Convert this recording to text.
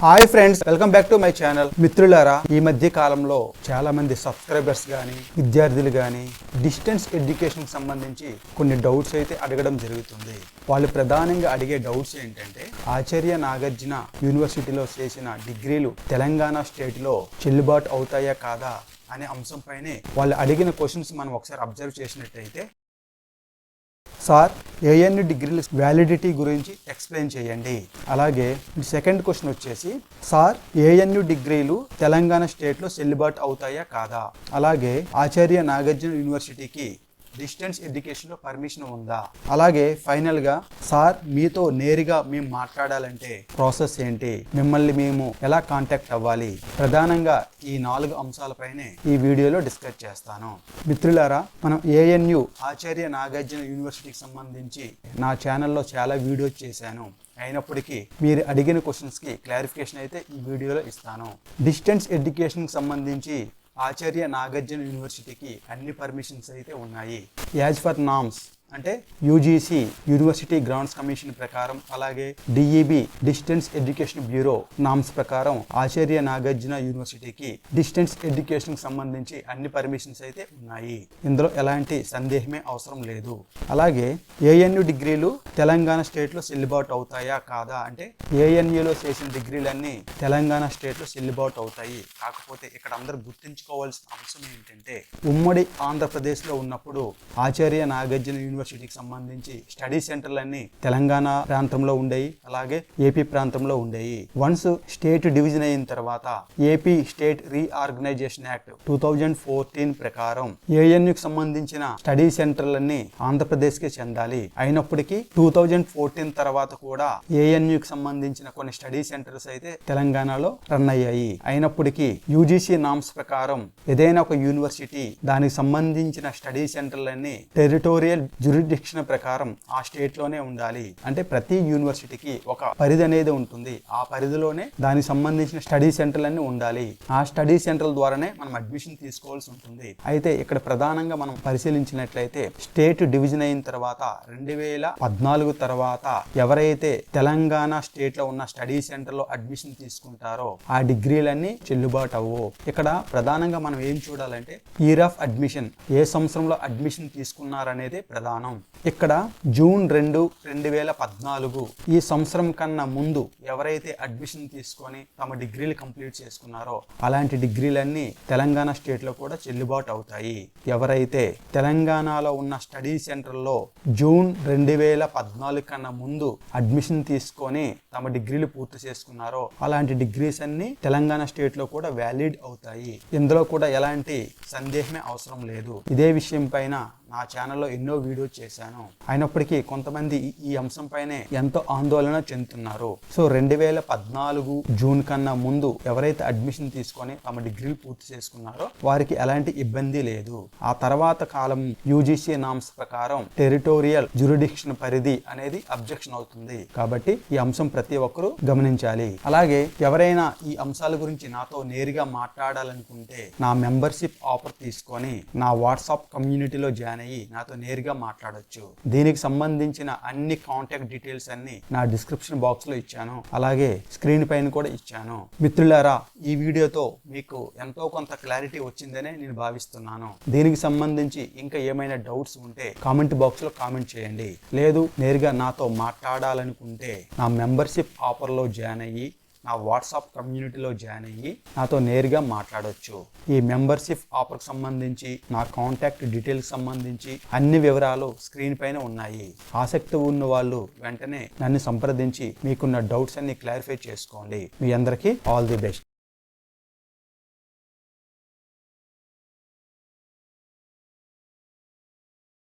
Hi friends welcome back to my channel మిత్రులారా ఈ మధ్య కాలంలో చాలా మంది సబ్స్క్రైబర్స్ కానీ విద్యార్థులు కానీ డిస్టెన్స్ ఎడ్యుకేషన్ సంబంధించి కొన్ని డౌట్స్ అయితే అడగడం జరుగుతుంది. వాళ్ళు ప్రధానంగా అడిగే డౌట్స్ ఏంటంటే ఆచార్య నాగార్జున యూనివర్సిటీలో చేసిన డిగ్రీలు తెలంగాణ స్టేట్లో చెల్లుబాటు అవుతాయా కాదా అనే అంశంపైనే వాళ్ళు అడిగిన క్వశ్చన్స్ మనం ఒకసారి అబ్జర్వ్ చేసినట్టయితే సార్ ఏఎన్యు డిగ్రీల వ్యాలిడిటీ గురించి ఎక్స్ప్లెయిన్ చేయండి. అలాగే సెకండ్ క్వశ్చన్ వచ్చేసి సార్ ఏఎన్యు డిగ్రీలు తెలంగాణ స్టేట్లో చెల్లుబాటు అవుతాయా కాదా? అలాగే ఆచార్య నాగార్జున యూనివర్సిటీకి డిస్టెన్స్ ఎడ్యుకేషన్లో పర్మిషన్ ఉందా? అలాగే ఫైనల్గా సార్ మీతో నేరుగా మేము మాట్లాడాలంటే ప్రాసెస్ ఏంటి? మిమ్మల్ని మేము ఎలా కాంటాక్ట్ అవ్వాలి? ప్రధానంగా ఈ నాలుగు అంశాలపైనే ఈ వీడియోలో డిస్కస్ చేస్తాను. మిత్రులారా మనం ఏఎన్యు ఆచార్య నాగార్జున యూనివర్సిటీకి సంబంధించి నా ఛానల్లో చాలా వీడియోస్ చేశాను. అయినప్పటికీ మీరు అడిగిన క్వశ్చన్స్కి క్లారిఫికేషన్ అయితే ఈ వీడియోలో ఇస్తాను. డిస్టెన్స్ ఎడ్యుకేషన్కి సంబంధించి ఆచార్య నాగార్జున యూనివర్సిటీకి అన్ని పర్మిషన్స్ అయితే ఉన్నాయి. As per norms. అంటే యూజీసీ యూనివర్సిటీ గ్రౌండ్స్ కమిషన్ ప్రకారం అలాగే DEB distance education bureau norms ప్రకారం ఆచార్య నాగార్జున యూనివర్సిటీకి డిస్టెన్స్ ఎడ్యుకేషన్ సంబంధించి అన్ని పర్మిషన్స్ అయితే ఉన్నాయి. ఇందులో ఎలాంటి సందేహమే అవసరం లేదు. అలాగే ఏఎన్యు డిగ్రీలు తెలంగాణ స్టేట్లో చెల్లుబాటు అవుతాయా కాదా? అంటే ఏఎన్యులో చేసిన డిగ్రీలన్నీ తెలంగాణ స్టేట్లో చెల్లుబాటు అవుతాయి. కాకపోతే ఇక్కడ అందరూ గుర్తుంచుకోవాల్సిన అంశం ఏంటంటే ఉమ్మడి ఆంధ్రప్రదేశ్లో ఉన్నప్పుడు ఆచార్య నాగార్జున యూనివర్సిటీకి సంబంధించి స్టడీ సెంటర్లన్నీ తెలంగాణ ప్రాంతంలో ఉండేవి అలాగే ఏపీ ప్రాంతంలో ఉండేవి వన్స్ స్టేట్ డివిజన్ అయిన తర్వాత AP state reorganisation act two thousand fourteen ప్రకారం ఏఎన్యుకి సంబంధించిన స్టడీ సెంటర్లన్నీ ఆంధ్రప్రదేశ్కి చెందాలి. అయినప్పటికీ టూ థౌజండ్ ఫోర్టీన్ తర్వాత కూడా ఏఎన్యుకి సంబంధించిన కొన్ని స్టడీ సెంటర్స్ అయితే తెలంగాణలో రన్ అయ్యాయి. అయినప్పటికీ యూజీసీ నామ్స్ ప్రకారం ఏదైనా ఒక యూనివర్సిటీ దానికి సంబంధించిన స్టడీ సెంటర్లన్నీ టెరిటోరియల్ జ్యూరిడిక్షన్ ప్రకారం ఆ స్టేట్లోనే ఉండాలి. అంటే ప్రతి యూనివర్సిటీకి ఒక పరిధి అనేది ఉంటుంది. ఆ పరిధిలోనే దానికి సంబంధించిన స్టడీ సెంటర్లన్నీ ఉండాలి. ఆ స్టడీ సెంటర్ ద్వారానే మనం అడ్మిషన్ తీసుకోవాల్సి ఉంటుంది. అయితే ఇక్కడ ప్రధానంగా మనం పరిశీలించినట్లయితే స్టేట్ డివిజన్ అయిన తర్వాత రెండు వేల పద్నాలుగు తర్వాత ఎవరైతే తెలంగాణ స్టేట్లో ఉన్న స్టడీ సెంటర్లో అడ్మిషన్ తీసుకుంటారో ఆ డిగ్రీలన్నీ చెల్లుబాటు అవ్వు. ఇక్కడ ప్రధానంగా మనం ఏం చూడాలంటే ఇయర్ ఆఫ్ అడ్మిషన్ ఏ సంవత్సరంలో అడ్మిషన్ తీసుకున్నారనేది ప్రధానం. ఇక్కడ జూన్ రెండు రెండు వేల పద్నాలుగు ఈ సంవత్సరం కన్నా ముందు ఎవరైతే అడ్మిషన్ తీసుకొని తమ డిగ్రీలు కంప్లీట్ చేసుకున్నారో అలాంటి డిగ్రీలన్నీ తెలంగాణ స్టేట్లో కూడా చెల్లుబాటు అవుతాయి. ఎవరైతే తెలంగాణలో ఉన్న స్టడీ సెంటర్లో జూన్ రెండు వేల పద్నాలుగు కన్నా ముందు అడ్మిషన్ తీసుకొని తమ డిగ్రీలు పూర్తి చేసుకున్నారో అలాంటి డిగ్రీస్ అన్ని తెలంగాణ స్టేట్లో కూడా వ్యాలిడ్ అవుతాయి. ఇందులో కూడా ఎలాంటి సందేహమే అవసరం లేదు. ఇదే విషయం పైన నా ఛానల్లో ఎన్నో వీడియోస్ చేశాను. అయినప్పటికీ కొంతమంది ఈ- అంశంపైనే ఎంతో ఆందోళన చెందుతున్నారు. సో రెండు వేల పద్నాలుగు జూన్ కన్నా ముందు ఎవరైతే అడ్మిషన్ తీసుకొని తమ డిగ్రీలు పూర్తి చేసుకున్నారో వారికి ఎలాంటి ఇబ్బంది లేదు. ఆ తర్వాత కాలం యూజీసీ నామ్స్ ప్రకారం టెరిటోరియల్ జ్యూరిడిక్షన్ పరిధి అనేది అబ్జెక్షన్ అవుతుంది. కాబట్టి ఈ అంశం ప్రతి ఒక్కరూ గమనించాలి. అలాగే ఎవరైనా ఈ అంశాల గురించి నాతో నేరుగా మాట్లాడాలనుకుంటే నా మెంబర్షిప్ ఆఫర్ తీసుకొని నా వాట్సాప్ కమ్యూనిటీలో జాయిన్ అనేవి నాతో నేరుగా మాట్లాడొచ్చు. దీనికి సంబంధించిన అన్ని కాంటాక్ట్ డీటెయిల్స్ అన్ని నా డిస్క్రిప్షన్ బాక్స్లో ఇచ్చాను. అలాగే స్క్రీన్ పైన కూడా ఇచ్చాను. మిత్రులారా ఈ వీడియోతో మీకు ఎంతో కొంత క్లారిటీ వచ్చిందనే నేను భావిస్తున్నాను. దీనికి సంబంధించి ఇంకా ఏమైనా డౌట్స్ ఉంటే కామెంట్ బాక్స్లో కామెంట్ చేయండి. లేదు నేరుగా నాతో మాట్లాడాలనుకుంటే నా మెంబర్షిప్ ఆఫర్లో జాయిన్ అయ్యి నా వాట్సాప్ కమ్యూనిటీలో జాయిన్ అయ్యి నాతో నేరుగా మాట్లాడవచ్చు ఈ మెంబర్షిప్ ఆఫర్కి సంబంధించి నా కాంటాక్ట్ డీటెయిల్స్ సంబంధించి అన్ని వివరాలు స్క్రీన్ పైన ఉన్నాయి. ఆసక్తి ఉన్న వాళ్ళు వెంటనే నన్ను సంప్రదించి మీకున్న డౌట్స్ అన్ని క్లారిఫై చేసుకోండి. మీ అందరికీ ఆల్ ది బెస్ట్.